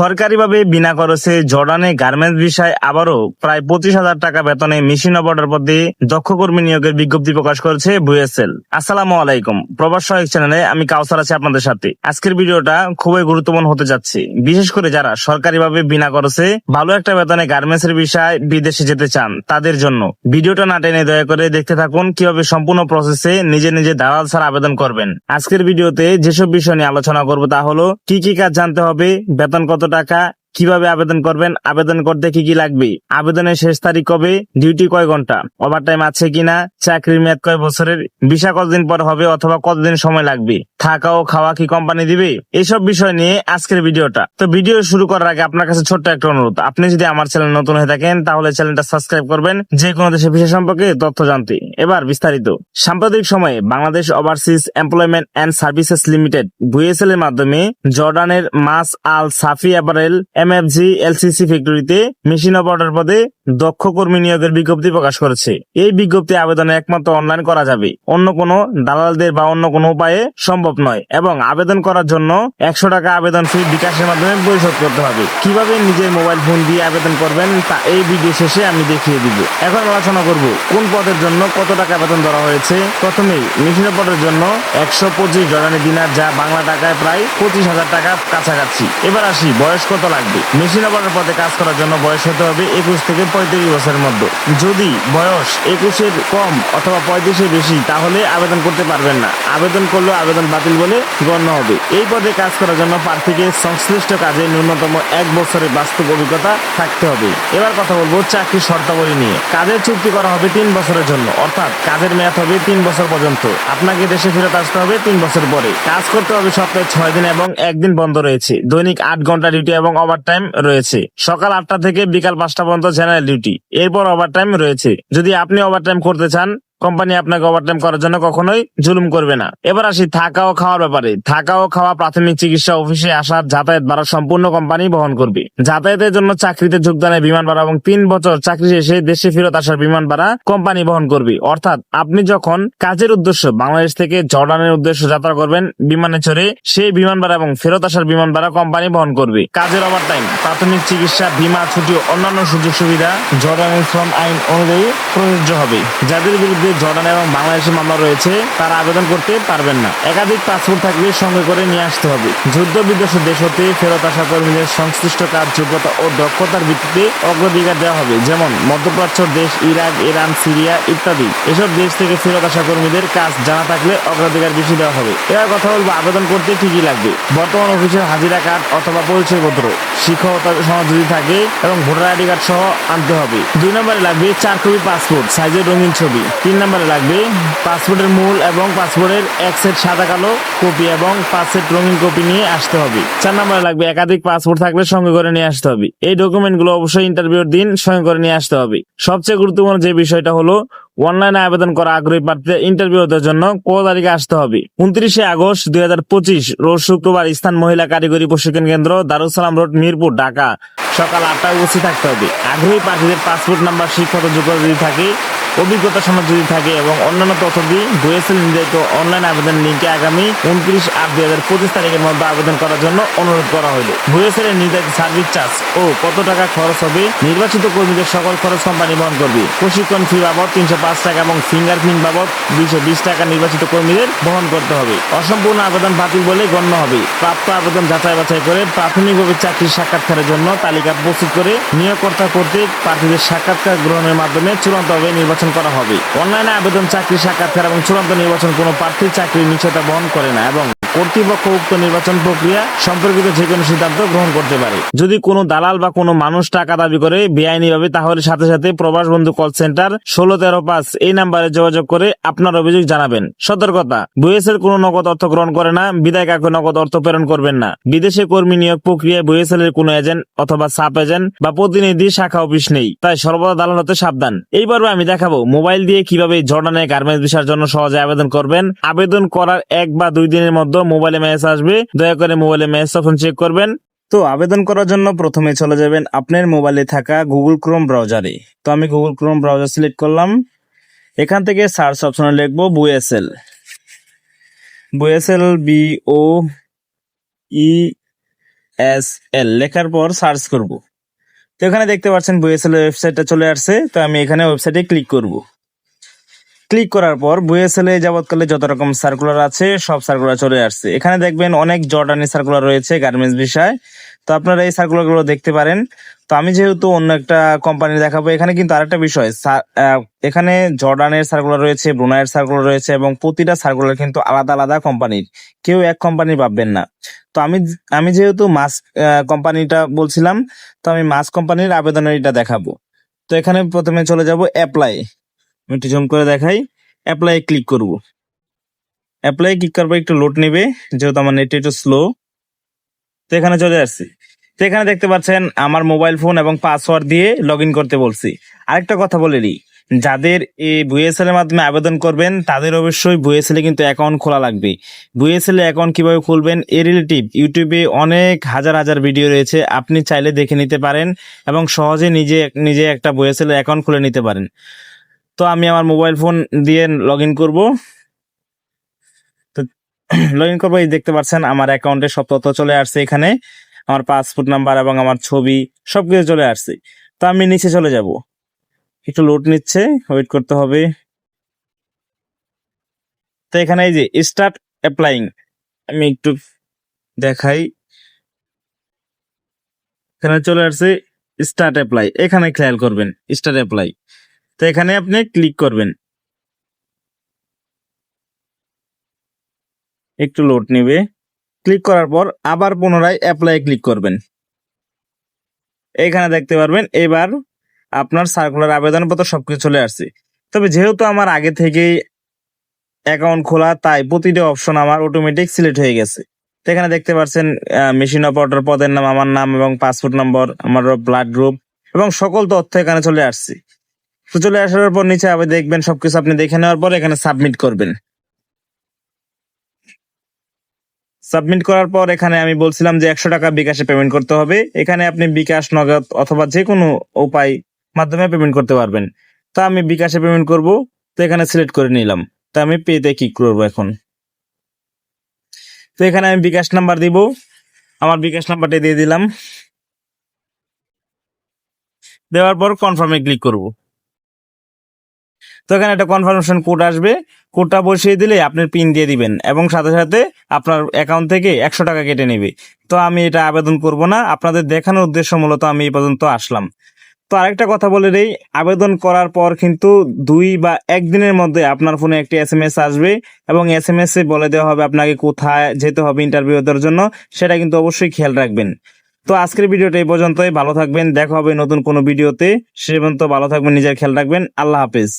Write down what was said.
সরকারিভাবে বিনা খরচে জর্ডানে গার্মেন্টস বিষয় আবারও প্রায় পঁচিশ হাজার টাকা বেতনে মেশিন অপারেটর পদে দক্ষ কর্মী নিয়োগের বিজ্ঞপ্তি প্রকাশ করেছে বুয়েসেল। আসসালামু আলাইকুম। প্রবাস সহায়ক চ্যানেলে আমি কাউসার আছি আপনাদের সাথে। আজকের ভিডিওটা খুবই গুরুত্বপূর্ণ হতে যাচ্ছে। বিশেষ করে যারা সরকারিভাবে বিনা খরচে ভালো একটা বেতনে গার্মেন্টস এর বিষয় বিদেশে যেতে চান, তাদের জন্য ভিডিওটা না টেনে দয়া করে দেখতে থাকুন কীভাবে সম্পূর্ণ প্রসেসে নিজে নিজে দালাল ছাড়া আবেদন করবেন। আজকের ভিডিওতে যেসব বিষয় নিয়ে আলোচনা করব তা হলো, কি কি কাজ জানতে হবে, বেতন কত টাকা কীভাবে আবেদন করবেন? আবেদন করতে কি কি লাগবে? আবেদনের শেষ তারিখ কবে? ডিউটি কয় ঘণ্টা? ওভার টাইম আছে কিনা? চাকরির মেয়াদ কয় বছরের? ভিসা কতদিন পর হবে অথবা কতদিন সময় লাগবে? থাকা ও খাওয়া কি কোম্পানি দিবে? এইসব বিষয় নিয়ে আজকের ভিডিওটা। তো ভিডিও শুরু করার আগে আপনার কাছে ছোট্ট একটা অনুরোধ। আপনি যদি আমার চ্যানেল নতুন হয়ে থাকেন, তাহলে চ্যানেলটা সাবস্ক্রাইব করবেন। যে কোনো দেশের বিষয় সম্পর্কে তথ্য জানতে। এবার বিস্তারিত। সাম্প্রতিক সময়ে Bangladesh overseas employment and services limited বুয়েসেল এর মাধ্যমে জর্ডানের Mas Al Safi apparel, MFG, LCC ফ্যাক্টরিতে মেশিন অপারেটর পদে দক্ষ কর্মী নিয়োগের বিজ্ঞপ্তি প্রকাশ করেছে। এই বিজ্ঞপ্তি আবেদনে একমাত্র অনলাইন করা যাবে। অন্য কোনো দালালদের বা অন্য কোনো উপায়ে সম্ভব নয়। এবং আবেদন করার জন্য একশো টাকা আবেদন ফি বিকাশের মাধ্যমে পরিশোধ করতে হবে। কীভাবে নিজের মোবাইল ফোন দিয়ে আবেদন করবেন তা এই ভিডিও শেষে আমি দেখিয়ে দিব। এখন আলোচনা করব, কোন পদের জন্য কত টাকা বেতন ধরা হয়েছে? প্রথমেই মেশিন পদের জন্য একশো পঁচিশ জরানি দিনার যা বাংলা টাকায় প্রায় পঁচিশ হাজার টাকা কাছাকাছি। এবার আসি, বয়স কত লাগবে? মেশিন অপারেটর পদে কাজ করার জন্য বয়স হতে হবে একুশ থেকে পঁয়ত্রিশ বছরের মধ্যে। যদি বয়স একুশের কম অথবা পঁয়ত্রিশের বেশি, তাহলে আবেদন করতে পারবেন না। আবেদন করলেও আবেদন বাতিল বলে গণ্য হবে। এই পদে কাজ করার জন্য প্রার্থীকে সংশ্লিষ্ট কাজে ন্যূনতম এক বছরের বাস্তব অভিজ্ঞতা থাকতে হবে। এবার কথা বলব চাকরির শর্তাবলী নিয়ে। কাজের চুক্তি করা হবে তিন বছরের জন্য। অর্থাৎ কাজের মেয়াদ হবে তিন বছর পর্যন্ত। আপনাকে দেশে ফেরত আসতে হবে তিন বছর পরে। কাজ করতে হবে সপ্তাহে ছয় দিন এবং একদিন বন্ধ রয়েছে। দৈনিক আট ঘণ্টা ডিউটি এবং ওভার টাইম রয়েছে। সকাল আটটা থেকে বিকাল পাঁচটা পর্যন্ত জেনারেল ডিউটি। এরপর ওভার টাইম রয়েছে। যদি আপনি ওভার টাইম করতে চান কোম্পানি আপনাকে ওভারটাইম করার জন্য কখনোই জুলুম করবে না। এবার আসি থাকা ও খাওয়ার ব্যাপারে। থাকা ও খাওয়া প্রাথমিক চিকিৎসা অফিসে আসার যাতায়াত ভাড়া সম্পূর্ণ কোম্পানি বহন করবে। যাতায়াতের জন্য চাকরিতে যোগদানের বিমান ভাড়া এবং তিন বছর চাকরি শেষে দেশে ফেরত আসার বিমান ভাড়া কোম্পানি বহন করবে। অর্থাৎ আপনি যখন কাজের উদ্দেশ্য বাংলাদেশ থেকে জর্ডানের উদ্দেশ্য যাত্রা করবেন, বিমানে চড়ে সেই বিমান ভাড়া এবং ফেরত আসার বিমান ভাড়া কোম্পানি বহন করবে। কাজের ওভার টাইম প্রাথমিক চিকিৎসা, বীমা ছুটি অন্যান্য সুযোগ সুবিধা জর্ডানের শ্রম আইন অনুযায়ী প্রযোজ্য হবে। যাদের বিরুদ্ধে জর্ডান এবং বাংলাদেশে মামলা রয়েছে, তারা আবেদন করতে পারবেন না। একাধিক পাসপোর্ট থাকলে সঙ্গে করে নিয়ে আসতে হবে। যুদ্ধ বিধ্বস্ত দেশ হতে ফেরত আসা কর্মীদের সংশ্লিষ্ট কাজ, যোগ্যতা ও দক্ষতার ভিত্তিতে অগ্রাধিকার দেওয়া হবে, যেমন মধ্যপ্রাচ্য দেশ, ইরাক, ইরান, সিরিয়া ইত্যাদি। এসব দেশ থেকে ফেরত আসা কর্মীদের কাজ জানা থাকলে অগ্রাধিকার বেশি দেওয়া হবে। এবার কথা বলব আবেদন করতে কি কি লাগবে। বর্তমান অফিসের হাজিরা কার্ড অথবা পরিচয়পত্র শিক্ষকতা সনদ যদি থাকে এবং ভোটার আইডি কার্ড সহ আনতে হবে। দুই নম্বরে লাগবে চার কপি পাসপোর্ট, সাইজের রঙিন ছবি। তিন নম্বরে লাগবে পাসপোর্টের মূল এবং পাসপোর্টের এক সেট সাদা কালো কপি এবং পাঁচ সেট রঙিন কপি নিয়ে আসতে হবে। চার নম্বরে লাগবে একাধিক পাসপোর্ট থাকলে সঙ্গে করে নিয়ে আসতে হবে। এই ডকুমেন্টগুলো অবশ্যই ইন্টারভিউর দিন, সঙ্গে করে নিয়ে আসতে হবে। সবচেয়ে গুরুত্বপূর্ণ যে বিষয়টা হলো অনলাইনে আবেদন করা আগ্রহী প্রার্থীদের ইন্টারভিউ দেওয়ার জন্য কত তারিখে আসতে হবে? উনত্রিশে আগস্ট দুই হাজার পঁচিশ, রোজ শুক্রবার স্থান মহিলা কারিগরি প্রশিক্ষণ কেন্দ্র দারুসালাম রোড, মিরপুর, ঢাকা। সকাল আটটায় উপস্থিত থাকতে হবে। আগ্রহী প্রার্থীদের পাসপোর্ট নাম্বার শিক্ষত যোগ্যতা যদি থাকে অভিজ্ঞতা সনদ যদি থাকে এবং অন্যান্য তথ্য দিয়ে বুয়েসেল নির্ধারিত অনলাইন আবেদন লিঙ্কে আগামী উনত্রিশ আট দুই হাজার পঁচিশ তারিখের মধ্যে আবেদন করার জন্য অনুরোধ করা হলো বুয়েসেলের নির্ধারিত সার্ভিস চার্জ ও কত টাকা খরচ হবে নির্বাচিত কর্মীদের সকল খরচ কোম্পানি বহন করবে। প্রশিক্ষণ ফি বাবদ তিনশো পাঁচ টাকা এবং ফিঙ্গারপ্রিন্ট বাবদ দুইশো বিশ টাকা নির্বাচিত কর্মীদের বহন করতে হবে। অসম্পূর্ণ আবেদন বাতিল বলে গণ্য হবে। প্রাপ্ত আবেদন যাচাই বাছাই করে প্রাথমিকভাবে চাকরির সাক্ষাৎকারের জন্য তালিকা প্রস্তুত করে নিয়োগকর্তা কর্তৃক প্রার্থীদের সাক্ষাৎকার গ্রহণের মাধ্যমে চূড়ান্তভাবে নির্বাচন করা হবে। অনলাইনে আবেদন, চাকরি, সাক্ষাৎকার এবং চূড়ান্ত নির্বাচন কোনো প্রার্থীর চাকরির নিশ্চয়তা বহন করে না এবং কর্তৃপক্ষ উক্ত নির্বাচন প্রক্রিয়া সম্পর্কিত যে কোনো সিদ্ধান্ত গ্রহণ করতে পারে। যদি কোনো দালাল বা কোনো মানুষ টাকা দাবি করে বেআইনিভাবে, তাহলে সাথে সাথে প্রবাস বন্ধু কল সেন্টার ষোলো তেরো পাঁচ এই নাম্বারে যোগাযোগ করে আপনার অভিযোগ জানাবেন। সতর্কতা বুয়েসেল কোনো নগদ অর্থ গ্রহণ করে না বিদায় কাকে নগদ অর্থ প্রেরণ করবেন না। বিদেশে কর্মী নিয়োগ প্রক্রিয়ায় বুয়েসেল এর কোনো এজেন্ট অথবা সাব এজেন্ট বা প্রতিনিধি শাখা অফিস নেই, তাই সর্বদা দালাল হতে সাবধান। এই পর্বে আমি দেখাবো মোবাইল দিয়ে কীভাবে জর্ডানে গার্মেন্টস ভিসার জন্য সহজে আবেদন করবেন। আবেদন করার এক বা দুই দিনের মধ্যে মোবাইলে মেসেজ আসবে। দয়া করে মোবাইলে মেসেজ অপশন চেক করবেন। তো আবেদন করার জন্য প্রথমে চলে যাবেন আপনার মোবাইলে থাকা গুগল ক্রোম ব্রাউজারে তো আমি গুগল ক্রোম ব্রাউজার সিলেক্ট করলাম। এখান থেকে সার্চ অপশনে লিখব বুয়েসেল বুয়েসেল বি ও ই এস এল লেখার পর সার্চ করব। তো এখানে দেখতে পাচ্ছেন বুয়েসেল ওয়েবসাইটটা চলে আসছে। তো আমি এখানে ওয়েবসাইটে ক্লিক করব। ক্লিক করার পর বুয়েসেল এ যাবৎকালে যত রকম সার্কুলার আছে, সব সার্কুলার চলে আসছে। এখানে দেখবেন অনেক জর্ডানি সার্কুলার রয়েছে গার্মেন্টস বিষয়। তো আপনারা এই সার্কুলারগুলো দেখতে পারেন। তো আমি যেহেতু অন্য একটা কোম্পানি দেখাবো, এখানে কিন্তু আরেকটা বিষয় এখানে জর্ডানের সার্কুলার রয়েছে, ব্রুনাইয়ের সার্কুলার রয়েছে এবং প্রতিটা সার্কুলার কিন্তু আলাদা আলাদা কোম্পানির কেউ এক কোম্পানির পাবেন না। তো আমি আমি যেহেতু মাস কোম্পানিটা বলছিলাম, তো আমি মাস কোম্পানির আবেদনের এটা দেখাবো। তো এখানে প্রথমে চলে যাব অ্যাপ্লাই একটু জুম করে দেখাই। অ্যাপ্লাই ক্লিক করব। অ্যাপ্লাই ক্লিক করব একটু লোড নেবে, যেহেতু আমার নেট একটু স্লো তো এখানে চলে আসছি। তো এখানে দেখতে পাচ্ছেন আমার মোবাইল ফোন এবং পাসওয়ার্ড দিয়ে লগ করতে বলছি। আরেকটা কথা বলে দিই, যাদের এই বুয়েসেল এর মাধ্যমে আবেদন করবেন, তাদের অবশ্যই বুয়েসেল এ কিন্তু অ্যাকাউন্ট খোলা লাগবে। বুয়েসেল এ অ্যাকাউন্ট কীভাবে খুলবেন এর রিলেটিভ ইউটিউবে অনেক হাজার হাজার ভিডিও রয়েছে, আপনি চাইলে দেখে নিতে পারেন এবং সহজে নিজে নিজে একটা বুয়েসেল অ্যাকাউন্ট খুলে নিতে পারেন। তো আমি আমার মোবাইল ফোন দিয়ে লগ ইন করব। তো লগ ইন করব, এই দেখতে পাচ্ছেন, আমার অ্যাকাউন্টে সব তথ্য চলে আসছে এখানে। আমার পাসপোর্ট নাম্বার এবং আমার ছবি সব কিছু চলে আসছে। তো আমি নিচে চলে যাব। একটু লোড নিচ্ছে ওয়েট করতে হবে। তো এখানে এই যে স্টার্ট অ্যাপ্লাইং আমি একটু দেখাই। এখানে চলে আসছে স্টার্ট অ্যাপ্লাই এখানে খেয়াল করবেন স্টার্ট অ্যাপ্লাই তো এখানে আপনি ক্লিক করবেন। একটু লোড নেবে। ক্লিক করার পর আবার পুনরায় অ্যাপ্লাই ক্লিক করবেন। এখানে দেখতে পারবেন, এবার আপনার সার্কুলার আবেদনপত্র সবকিছু চলে আসছে। তবে যেহেতু আমার আগে থেকেই অ্যাকাউন্ট খোলা, তাই প্রতিটা অপশন আমার অটোমেটিক সিলেক্ট হয়ে গেছে। তো এখানে দেখতে পাচ্ছেন মেশিন অপারেটর পদের নাম, আমার নাম এবং পাসপোর্ট নম্বর আমার ব্লাড গ্রুপ এবং সকল তথ্য এখানে চলে আসছে। তো চলে আসার পর নিচে আবার দেখবেন সবকিছু আপনি দেখে নেওয়ার পর এখানে সাবমিট করবেন। সাবমিট করার পর এখানে আমি বলছিলাম যে একশো টাকা বিকাশে পেমেন্ট করতে হবে। এখানে আপনি বিকাশ, নগদ অথবা যে কোনো উপায় মাধ্যমে পেমেন্ট করতে পারবেন। তো আমি বিকাশে পেমেন্ট করব, তো এখানে সিলেক্ট করে নিলাম। তো আমি পেতে ক্লিক করব এখন। তো এখানে আমি বিকাশ নাম্বার দিব। আমার বিকাশ নাম্বারটা দিয়ে দিলাম। দেওয়ার পর কনফার্মে ক্লিক করব। তো এখানে একটা কনফার্মেশন কোড আসবে। কোডটা বসিয়ে দিলে আপনি পিন দিয়ে দিবেন এবং সাথে সাথে আপনার অ্যাকাউন্ট থেকে একশো টাকা কেটে নেবে। তো আমি এটা আবেদন করব না। আপনাদের দেখানোর উদ্দেশ্য মূলত আমি এই পর্যন্ত আসলাম। তো আরেকটা কথা বলে দেই, আবেদন করার পর কিন্তু দুই বা একদিনের মধ্যে আপনার ফোনে একটি এস এম এস আসবে এবং এস এম এস এ বলে দেওয়া হবে আপনাকে কোথায় যেতে হবে ইন্টারভিউ দেওয়ার জন্য, সেটা কিন্তু অবশ্যই খেয়াল রাখবেন। তো আজকের ভিডিওটা এই পর্যন্তই। ভালো থাকবেন। দেখা হবে নতুন কোনো ভিডিওতে। সে পর্যন্ত ভালো থাকবেন, নিজের খেয়াল রাখবেন। আল্লাহ হাফেজ।